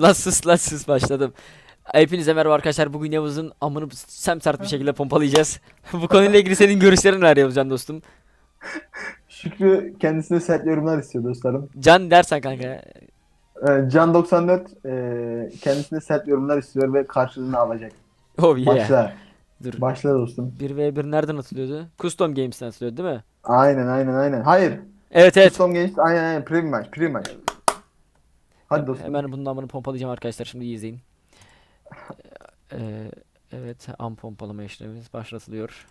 Lan sus lan sus başladım. Hepinize merhaba arkadaşlar. Bugün Yavuz'un amını semsert bir şekilde pompalayacağız. Bu konuyla ilgili senin görüşlerin neler Yavuzcan dostum? Şükrü kendisine sert yorumlar istiyor dostlarım. Can dersen kanka. Ee, Can 94 e, kendisine sert yorumlar istiyor ve karşılığını alacak. Oh yeah. Başla. Dur. Başla dostum. 1v1 nereden atılıyordu? Custom Games'ten atılıyordu değil mi? Aynen aynen aynen. Hayır. Evet evet. Custom Games aynen aynen. Prime match. Hadi dostum. Hemen bunun amını pompalayacağım arkadaşlar. Şimdi iyi izleyin. Ee, evet am pompalama işlemimiz başlatılıyor.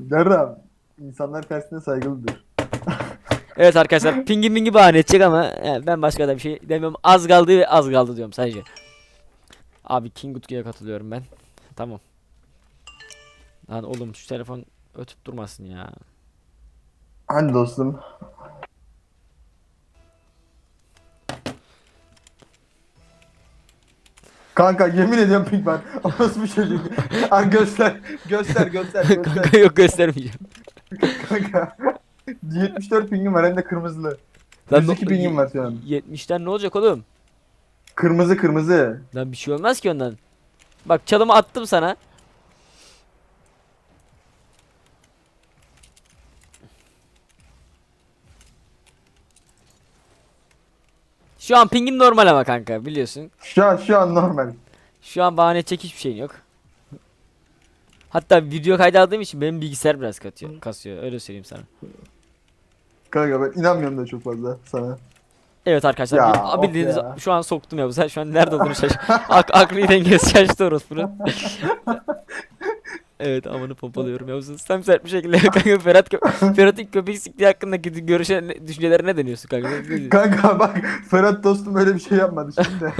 Derram. İnsanlar karşısında saygılıdır. Evet arkadaşlar pingi mingi bahane edecek ama e, ben başka da bir şey demiyorum. Az kaldı ve az kaldı diyorum sadece. Abi King Utku'ya katılıyorum ben. Tamam. Lan oğlum şu telefon ötüp durmasın ya. Hadi dostum. Kanka yemin ediyorum pink var. Nasıl bir çocuk? An göster. Göster göster göster. Kanka yok göstermeyeceğim. Kanka. 74 pingim var hem de kırmızılı. Lan 102 no- pingim var şu an. 70'ten ne olacak oğlum? Kırmızı kırmızı. Lan bir şey olmaz ki ondan. Bak çalımı attım sana. Şu an pingim normal ama kanka biliyorsun. Şu an şu an normal. Şu an bahane edecek hiçbir şeyin yok. Hatta video kaydı aldığım için benim bilgisayar biraz katıyor, kasıyor. Öyle söyleyeyim sana. Kanka ben inanmıyorum da çok fazla sana. Evet arkadaşlar Ya, of bildiğiniz ya. şu an soktum ya bu sefer. Şu an nerede olduğunu şaş. Ak aklı dengesi şaştı orospunun. evet amanı pompalıyorum ya. Sen sert bir şekilde kanka Ferhat kö Ferhat ilk köpek sikliği hakkındaki görüşe ne- düşüncelerine ne deniyorsun kanka? Ne diyorsun? Kanka bak Ferhat dostum öyle bir şey yapmadı şimdi.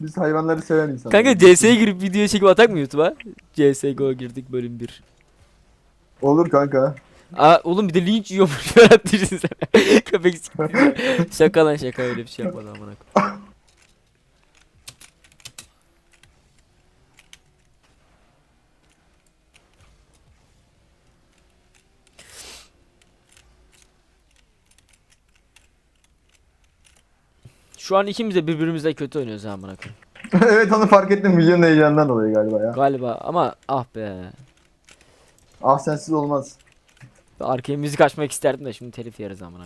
Biz hayvanları seven insanlar. Kanka CS'ye girip video çekip atak mı YouTube'a? CSGO girdik bölüm 1. Olur kanka. Aa oğlum bir de linç yiyormuş Ferhat düşünsene. Köpek sikliği. şaka lan şaka öyle bir şey yapmadı amına koyayım. Şu an ikimiz de birbirimizle kötü oynuyoruz ha koyayım. evet onu fark ettim videonun heyecanından dolayı galiba ya. Galiba ama ah be. Ah sensiz olmaz. Arkaya müzik açmak isterdim de şimdi telif yeriz amına.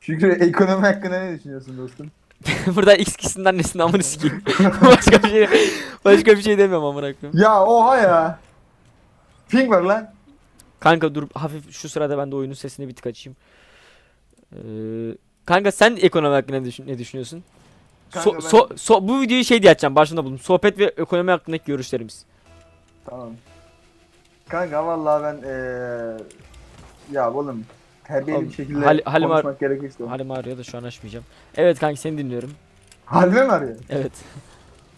Şükrü ekonomi hakkında ne düşünüyorsun dostum? Burada X kişinin annesinin amını sikeyim. başka bir şey başka bir şey demiyorum amına koyayım. Ya oha ya. Ping var lan. Kanka dur hafif şu sırada ben de oyunun sesini bir tık açayım. Ee, kanka sen ekonomi hakkında ne, düşün- ne düşünüyorsun? So, ben- so- so- bu videoyu şey diye açacağım başında buldum. Sohbet ve ekonomi hakkındaki görüşlerimiz. Tamam. Kanka vallahi ben eee ya oğlum terbiyeli bir şekilde Hal- Halim konuşmak gerekirse. Halim ağrıyor da şu an açmayacağım. Evet kanka seni dinliyorum. Halime mi arıyor? Evet.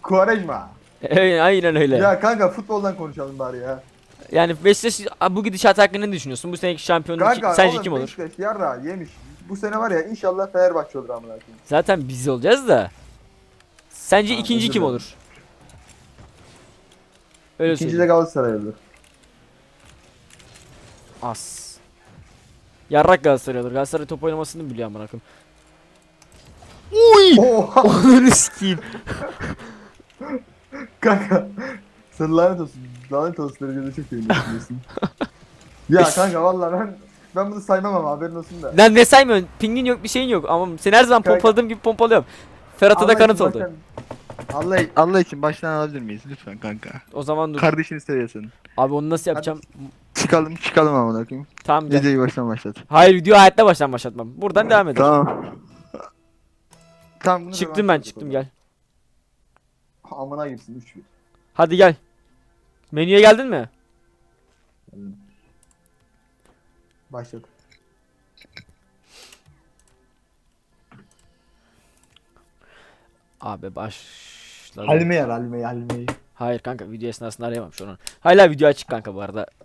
Kuarejma. Evet aynen öyle. Ya kanka futboldan konuşalım bari ya. Yani Beşiktaş bu gidişat hakkında ne düşünüyorsun? Bu seneki şampiyonluk Kanka sence oğlum kim olur? Beşiktaş yarra yemiş. Bu sene var ya inşallah Fenerbahçe olur amına koyayım. Zaten biz olacağız da. Sence Ha, ikinci özür kim dilerim. olur? Öyle İkinci de söyleyeyim. Galatasaray olur. As. Yarrak Galatasaray olur. Galatasaray top oynamasını biliyor amına koyayım. Uy! Oha Onu sikeyim. kanka. Sen lanet olsun. Lanet olsun derecede çok düşünüyorsun. ya kanka vallahi ben ben bunu saymam ama haberin olsun da. Lan ne saymıyorsun? Pingin yok bir şeyin yok ama seni her zaman Kanka. pompaladığım gibi pompalıyorum. Ferhat'a da kanıt oldu. Allah, Allah için baştan alabilir miyiz lütfen kanka? O zaman dur. Kardeşini seviyorsun. Abi onu nasıl yapacağım? Çıkalım çıkalım amına koyayım. Tamam gel. Videoyu baştan başlat. Hayır video hayatta baştan başlatmam. Buradan devam edelim. Tamam. Tamam bunu Çıktım ben çıktım gel. Amına girsin 3 1. Hadi gel. Menüye geldin mi? Başlat. Abi başladı. Halime yer Halime. Hayır kanka video esnasında arayamam şu an. Hala video açık kanka bu arada.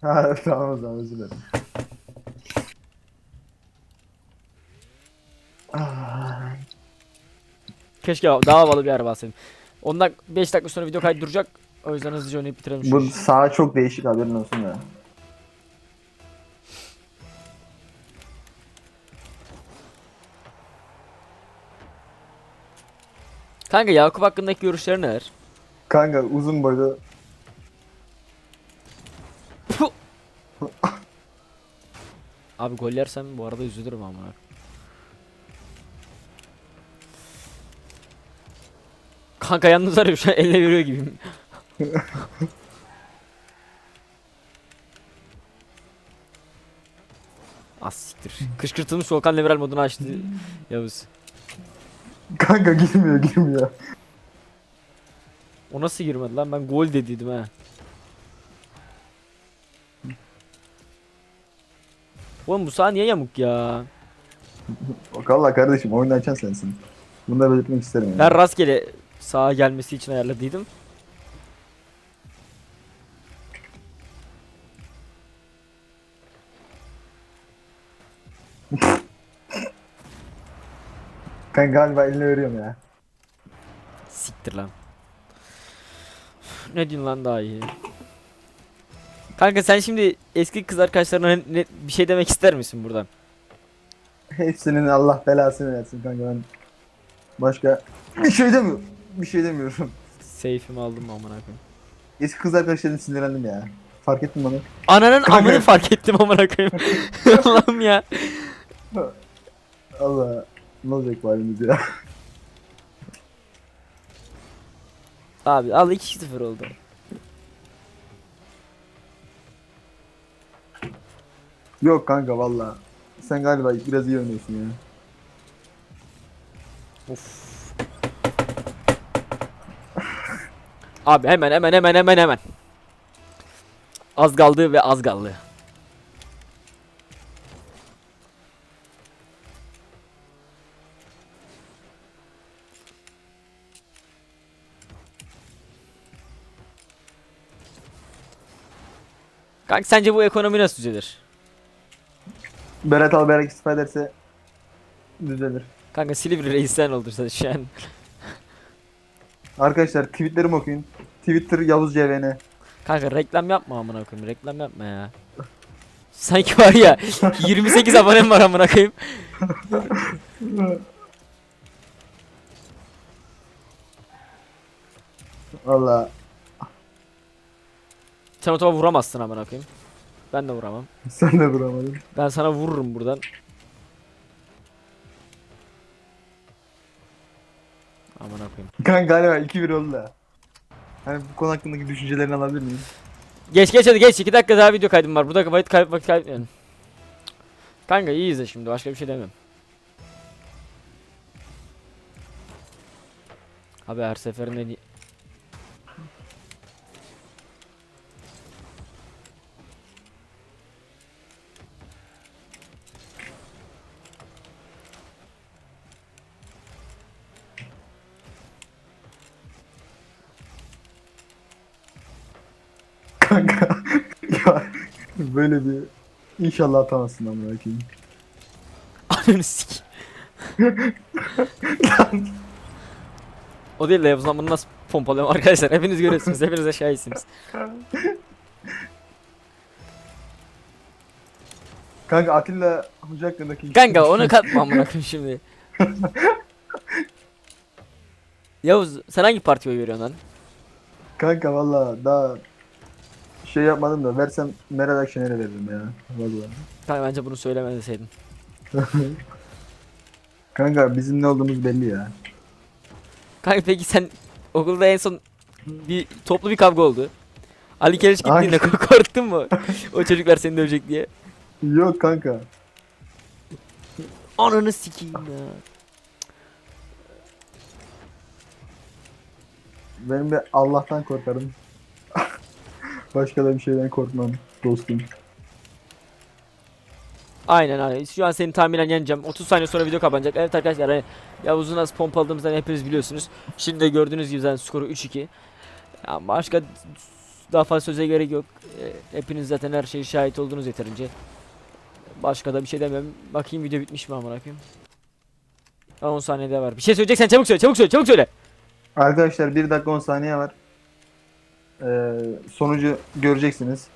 Ha tamam o zaman özür dilerim. Keşke daha havalı bir araba alsaydım. Ondan 5 dakika sonra video kaydı duracak. O yüzden hızlıca oynayıp bitirelim şu Bu işi. çok değişik haberin olsun ya. Kanka Yakup hakkındaki görüşlerin neler? Kanka uzun boylu Puh! Abi gol yersem bu arada üzülürüm ama. Kanka yalnız arıyor şu an elle veriyor gibiyim. Az siktir. Kışkırtılmış Volkan Demirel modunu açtı Yavuz. kanka girmiyor girmiyor. O nasıl girmedi lan ben gol dediydim ha. Oğlum bu saha niye yamuk ya? Valla kardeşim oyunu açan sensin. Bunu da belirtmek isterim yani. Ben rastgele sağa gelmesi için ayarladıydım. Kanka galiba eline veriyorum ya. Siktir lan. Ne diyorsun lan daha iyi? Kanka sen şimdi eski kız arkadaşlarına ne, ne- bir şey demek ister misin buradan? Hepsinin Allah belasını versin kanka ben. Başka bir şey demiyorum. Bir şey demiyorum. Seyfimi aldım mı amına koyayım. Eski kız arkadaşlarına sinirlendim ya. Fark ettin bana. Ananın Kanka. amını fark ettim amına koyayım. Allah'ım ya. Allah ne olacak bu halimiz ya. Abi al 2-0 oldu. Yok kanka valla. Sen galiba biraz iyi oynuyorsun ya. Of. Abi hemen hemen hemen hemen hemen. Az kaldı ve az kaldı. Kanka sence bu ekonomi nasıl düzelir? Berat Albayrak istifa ederse düzelir. Kanka Silivri reisten oldursa şu an. Arkadaşlar tweetlerimi okuyun. Twitter Yavuz CVN. Kanka reklam yapma amına koyayım. Reklam yapma ya. Sanki var ya 28 abonem var amına koyayım. Valla Sen o topa vuramazsın amına koyayım. Ben de vuramam. sen de vuramadın. Ben sana vururum buradan. Amına koyayım. Kanka galiba 2-1 oldu da. Hani bu konu hakkındaki düşüncelerini alabilir miyim? Geç geç hadi geç 2 dakika daha video kaydım var. Burada vakit kayıp vakit kaybetmeyelim. Kanka iyi izle şimdi başka bir şey demem. Abi her seferinde Kanka ya böyle bir inşallah atamazsın amına koyayım. Ananı sik. o değil de Yavuz lan bunu nasıl pompalıyorum arkadaşlar. Hepiniz görüyorsunuz. Hepiniz de şahitsiniz. Kanka Atilla Hoca hakkındaki Kanka onu katma amına koyayım şimdi. Yavuz sen hangi partiye oy veriyorsun lan? Kanka valla daha şey yapmadım da versem Meral Akşener'e veririm ya. Valla. Kanka bence bunu söyleme deseydin. Kanka bizim ne olduğumuz belli ya. Kanka peki sen okulda en son bir toplu bir kavga oldu. Ali Keleş gittiğinde korktun mu? o çocuklar seni dövecek diye. Yok kanka. Ananı sikeyim ya. Benim de Allah'tan korkarım. Başka da bir şeyden korkmam dostum. Aynen aynen. Şu an seni tahminen yeneceğim. 30 saniye sonra video kapanacak. Evet arkadaşlar hani Yavuz'u nasıl pompaladığımızdan hepiniz biliyorsunuz. Şimdi de gördüğünüz gibi zaten skoru 3-2. Ya başka daha fazla söze gerek yok. E, Hepiniz zaten her şeyi şahit oldunuz yeterince. Başka da bir şey demiyorum. Bakayım video bitmiş mi amına koyayım. 10 saniye daha var. Bir şey söyleyeceksen çabuk söyle, çabuk söyle, çabuk söyle. Arkadaşlar 1 dakika 10 saniye var. Ee, sonucu göreceksiniz.